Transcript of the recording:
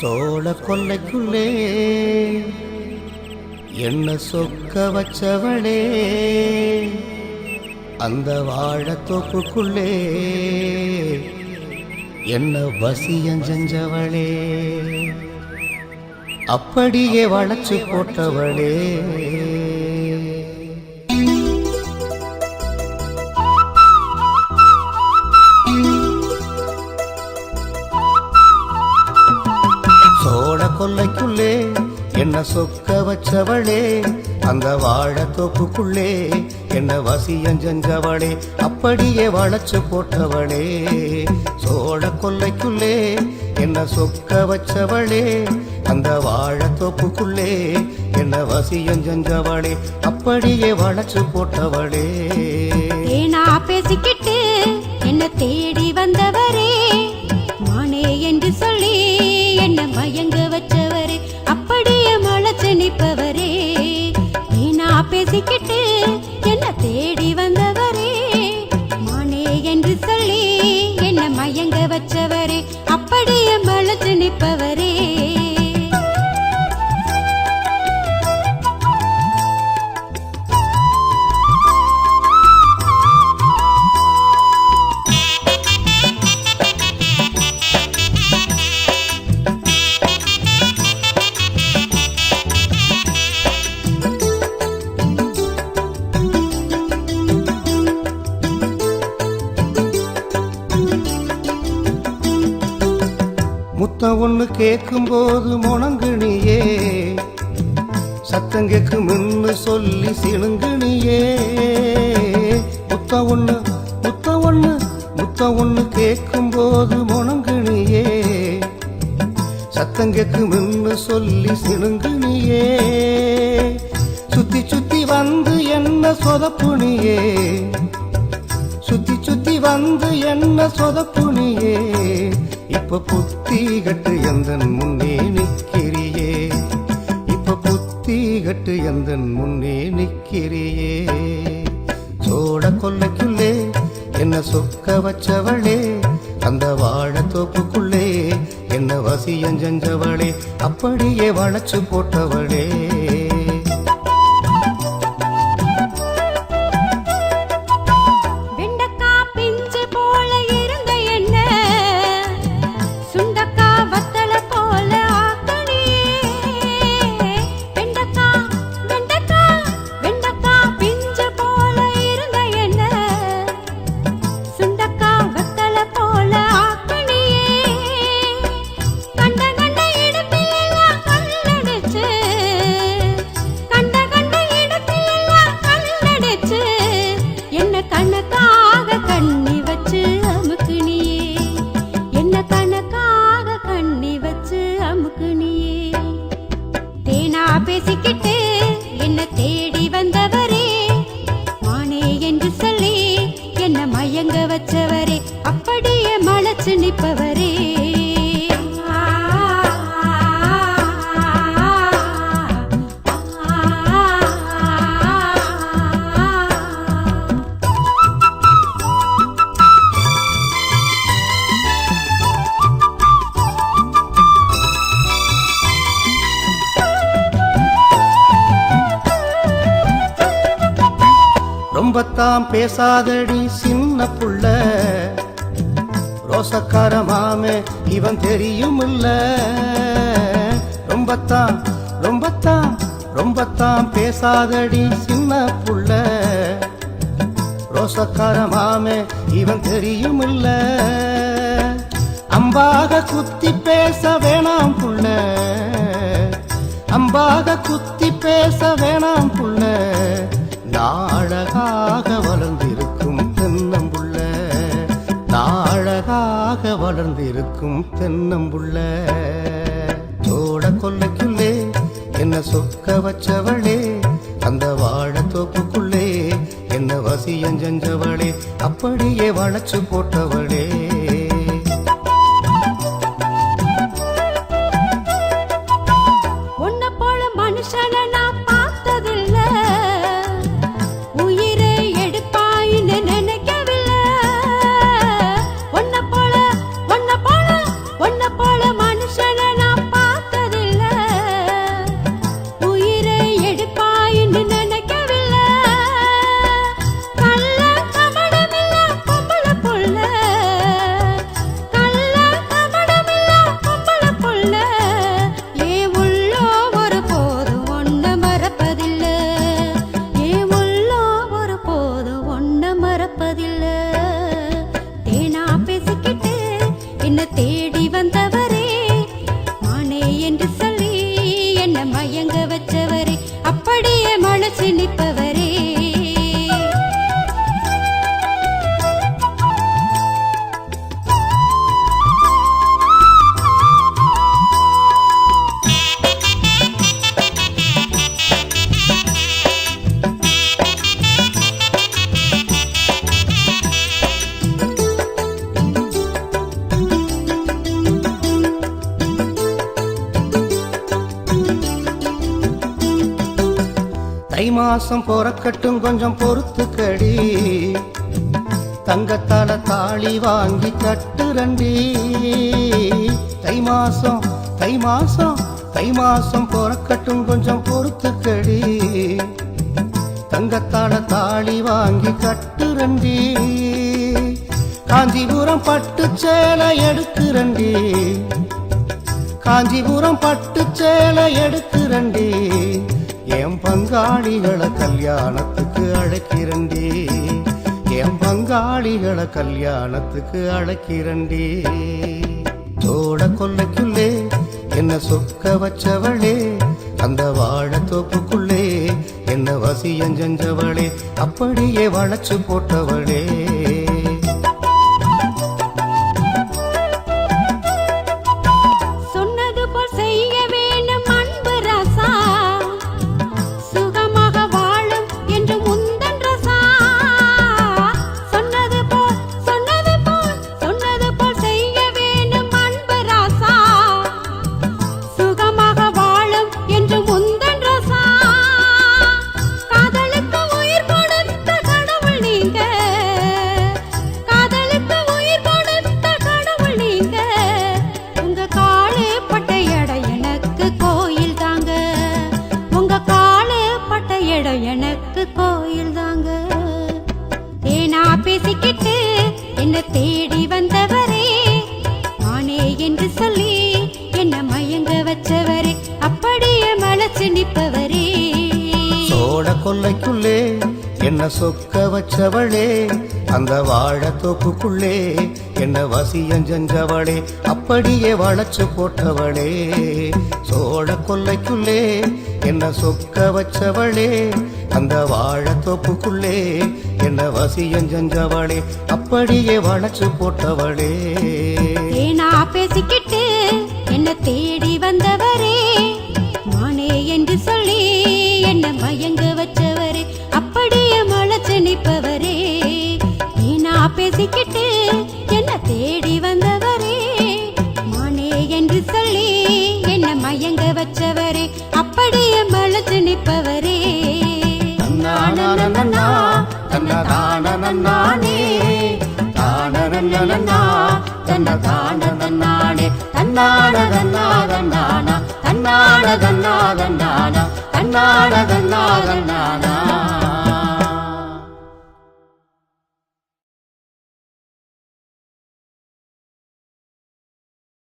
சோழ கொல்லைக்குள்ளே என்ன சொக்க வச்சவளே? அந்த வாழத்தோப்புக்குள்ளே என்ன வசியம் செஞ்சவளே? அப்படியே வளைச்சு போட்டவளே. என்ன சொக்க வச்சவளே அந்த வாழ தோப்புக்குள்ளே என்ன வசியம் செஞ்சவளே அப்படியே வளைச்சு போட்டவளே. சோழ கொல்லைக்குள்ளே என்ன சொக்க வச்சவளே அந்த வாழ தோப்புக்குள்ளே என்ன வசியம் செஞ்சவளே அப்படியே வளைச்சு போட்டவளே. ஒன்று ஒண்ணு கேட்கும்போது முணங்குனியே. சத்தம் கேட்கும் கேட்கும்னு சொல்லி சிணுங்குனியே. முத்தம் ஒண்ணு முத்தம் ஒண்ணு முத்தம் ஒண்ணு கேட்கும்போது முணங்குனியே. சத்தம் கேட்கும் கேட்கும்னு சொல்லி சிணுங்குனியே. சுத்தி சுத்தி வந்து என்ன சொதப்புனியே. சுத்தி சுத்தி வந்து என்ன சொதப்புனியே. இப்ப புத்தி கட்டு எந்தன் முன்னே நிற்கிறியே? இப்ப புத்தி கட்டு எந்தன் முன்னே நிற்கிறியே? சோட கொல்லைக்குள்ளே என்ன சொக்க வச்சவளே? அந்த வாழ தோப்புக்குள்ளே என்ன வசியம் செஞ்சவளே? அப்படியே வளைச்சு போட்டவளே. என்ன ரொம்பத்தான் பேசாதடி சின்ன புள்ள. ரோசக்கார மாமே இவன் தெரியும் இல்ல ரொம்பத்தான் ரொம்பத்தான் ரொம்பத்தான் பேசாதடி சின்ன புள்ள. ரோசக்கார மாமே இவன் தெரியும் இல்ல அம்பாக குத்தி பேச வேணாம் புள்ள. அம்பாக குத்தி பேச வேணாம் புள்ள. நான் அழகாக வளர்ந்திருக்கும் தென்னம்புள்ள. நாழகாக வளர்ந்திருக்கும் தென்னம்புள்ள. தோட கொல்லைக்குள்ளே என்ன சொக்க வச்சவளே அந்த வாழத்தோப்புக்குள்ளே என்ன வசியம் செஞ்சவளே அப்படியே வளைச்சு போட்டவளே. என்று சொல்லி என்ன மயங்க வச்சவரே. அப்படியே மனசு நிற்பவரே. மாசம் பொறக்கட்டும் கொஞ்சம் பொறுத்துக்கடி. தங்கத்தால தாளி வாங்கி கட்டுரண்டி தை மாசம் தை மாசம் தை மாசம் பொறக்கட்டும் கொஞ்சம் பொறுத்துக்கடி. தங்கத்தால தாளி வாங்கி கட்டுரண்டி காஞ்சிபுரம் பட்டு சேலை எடுக்குரண்டி காஞ்சிபுரம் பட்டு சேலை எடுக்குரண்டி என் பங்காளிகளை கல்யாணத்துக்கு அழைக்கிறண்டே என் பங்காளிகளை கல்யாணத்துக்கு அழைக்கிறண்டே தோட கொல்லைக்குள்ளே என்ன சொக்க வச்சவளே அந்த வாழத்தோப்புக்குள்ளே என்ன வசியம் செஞ்சவளே அப்படியே வளைச்சு போட்டவளே. இடம் எனக்கு கோயில் தாங்க. தேனா பேசிக்கிட்டு என்ன தேடி வந்தவரே. ஆனே என்று சொல்லி என்ன மயங்க வச்சவரே. அப்படியே மலச்சு நிற்பவரே. சோட கொல்லைக்குள்ளே என்ன சொக்க வச்சவளே. அந்த வாழத்தோப்புக்குள்ளே என்ன வசியஞ்செஞ்சவளே அப்படியே வளைச்சு போட்டவளே. சோழ கொல்லைக்குள்ளே என்ன சொக்க வச்சவளே அந்த வாழத்தோப்புக்குள்ளே என்ன வசியம் செஞ்சவளே அப்படியே வளைச்சு போட்டவளே. ஏனா பேசிக்கிட்டு என்ன தேடி வந்தவரே. மானே என்று சொல்லி என்ன மயங்க வச்சவரே அப்படியே மலைச்சு நிற்பவரே. ஏனா பேசிக்கிட்டு தன்னதானனனானே, தானனனனனா, தன்னதானனனானே, தன்னானதன்னாதன்னானா, தன்னானதன்னாதன்னானா, தன்னானதன்னாதன்னானா.